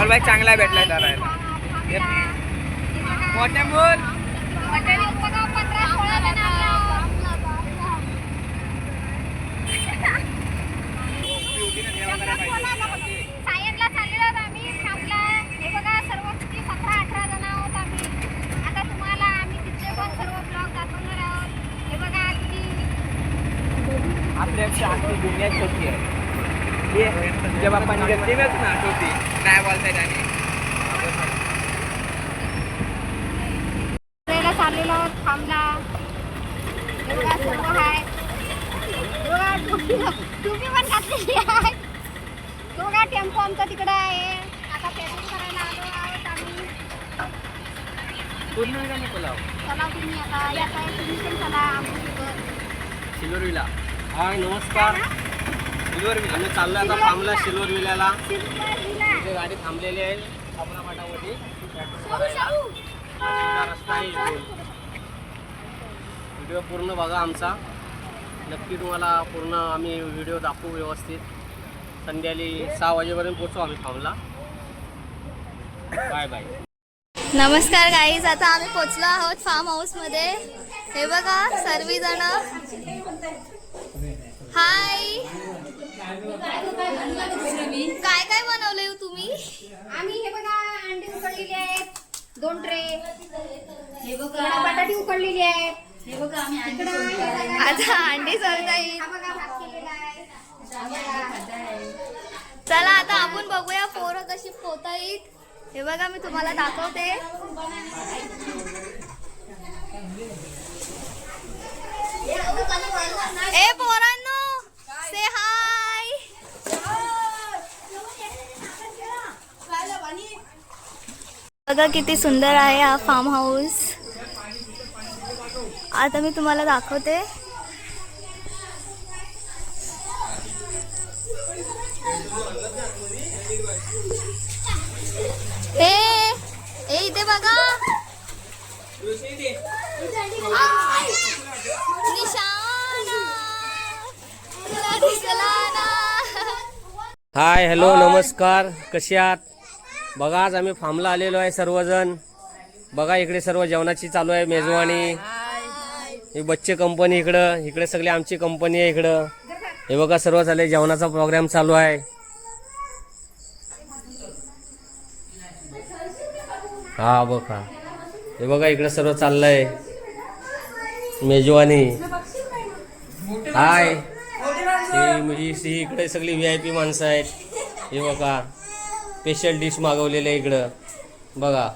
All bye चांगला भेटलाय धरायला मोठ्या बोल चाललेलो होतो आम्ही थांबला हे बघा सर्व किती सतरा अठरा जण आहोत आम्ही आता तुम्हाला आम्ही तिथले पण सर्व ब्लॉग दाखवणार आहोत हे बघा किती आपल्यापेक्षा आखी दुनिया छोटी आहे हे तुझ्या बाप्पाने घेतलीच ना छोटी काय बोलताय त्याने? चाललेलो थांबला. सर्व आहे. बघा टोपी पण घातलेली आहे बघा टेम्पो आमचा तिकडे आहे. आता पेट्रोल करायला आलो आहोत आम्ही. पूर्ण का नको लाव चला तुम्ही आता येत आहे तुम्ही पण चला आमच्यासोबत. सिल्वरविला हाय नमस्कार. सिल्वरविला आम्ही चाललोय आता थांबला सिल्वर विल्याला. तिथे गाडी थांबलेली आहे. आपला फाटावरती रस्ता आहे व्हिडिओ पूर्ण बघा आमचा. नक्की तुम्हाला पूर्ण आम्ही व्हिडिओ दाखवू व्यवस्थित. संध्याकाळी सहा वाजेपर्यंत पोचू आम्ही थांबला बाय बाय नमस्कार गाईज आता आम्ही पोचलो आहोत फार्म हाऊसमध्ये. हे बघा सर्वजण. हाय काय काय बनवले हो तुम्ही? आम्ही हे बघा अंडी उकडलेली आहेत दोन ट्रे. हे बघा. बटाटी उकडलेली आहेत. हे बघा आम्ही आता अंडी सरता येईल हा बघा भात केलेला आहे. बघा. चला आता आपण बघूया पोरं कशी पोता येत हे बघा मी तुम्हाला दाखवते. ए पोरांनो. बघा किती सुंदर आहे हा फार्म हाऊस आता मी तुम्हाला दाखवते. ए ए इथे बघा. हाय हॅलो नमस्कार. कसे आहात? बघा आज आम्ही फार्मला आलेलो आहे सर्वजण. बघा इकडे सर्व जेवणाची चालू आहे मेजवानी. ही बच्चे कंपनी इकडं इकडे सगळी आमची कंपनी आहे इकडं. हे बघा सर्व चालले जेवणाचा प्रोग्राम चालू आहे. हा बघा. हे बघा इकडे सर्व चाललंय. मेजवानी. हाय. ही इकडे सगळी व्ही आय पी माणसं आहेत. हे बघा. स्पेशल डिश मागवलेले इकडं. बघा.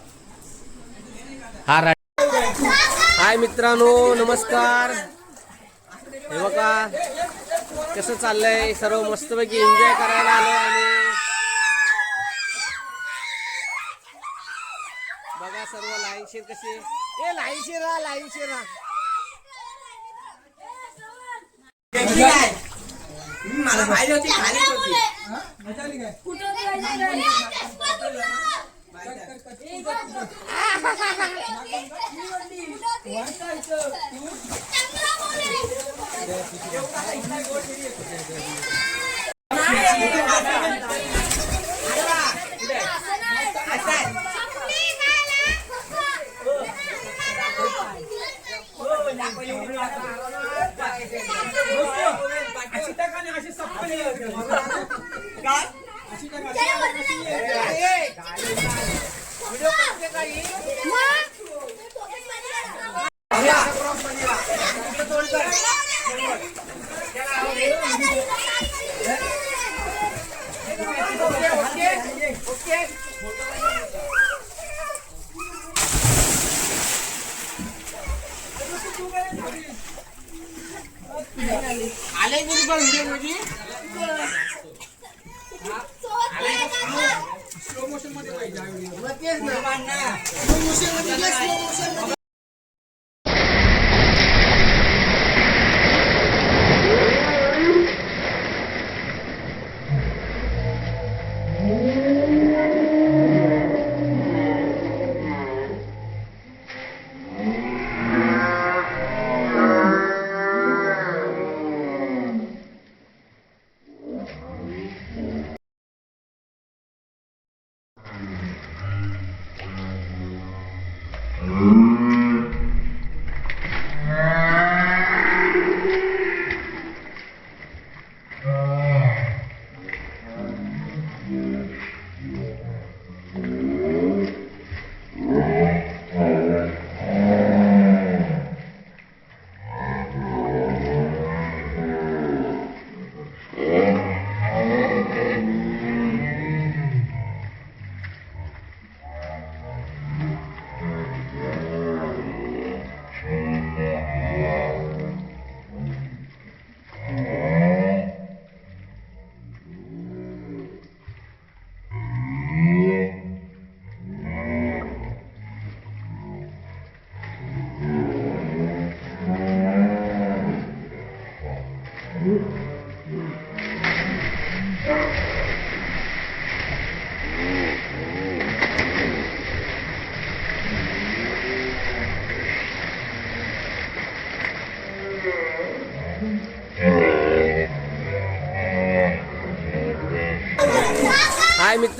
हा रा हाय मित्रांनो नमस्कार. हे बघा. कसं चाललंय? सर्व मस्तपैकी एन्जॉय करायला आलो आम्ही. बघा सर्व लाईनशीर कशी ए लाईनशीर राहा लाईनशीर राहा. मला पाहिजे होती खालीच होती आले तरी व्हिडिओमध्ये स्लो मोशन मध्ये पाहिजे Mm.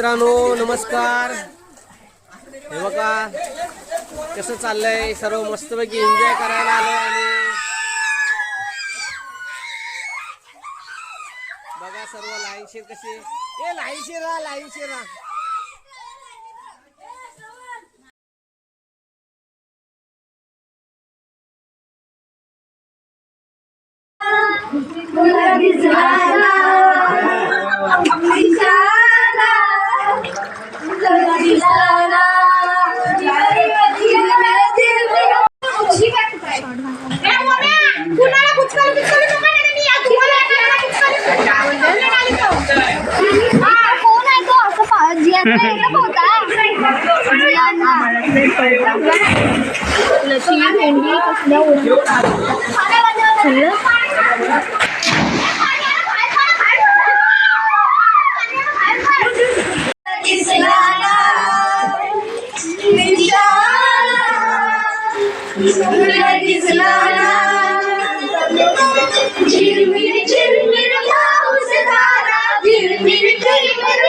मित्रांनो नमस्कार. हे बघा कसं चाललंय? सर्व मस्तपैकी एन्जॉय करायला आलोय आणि बघा सर्व लाईनशीर कशी ए लाईनशीर राहा लाईनशीर राहा कोण पा- जियांचा एकच होता जियांना. लक्ष्मी भेंडी कसल्या झिरमिर झिरमिर पाऊस धारा झिरमिर झिरमिर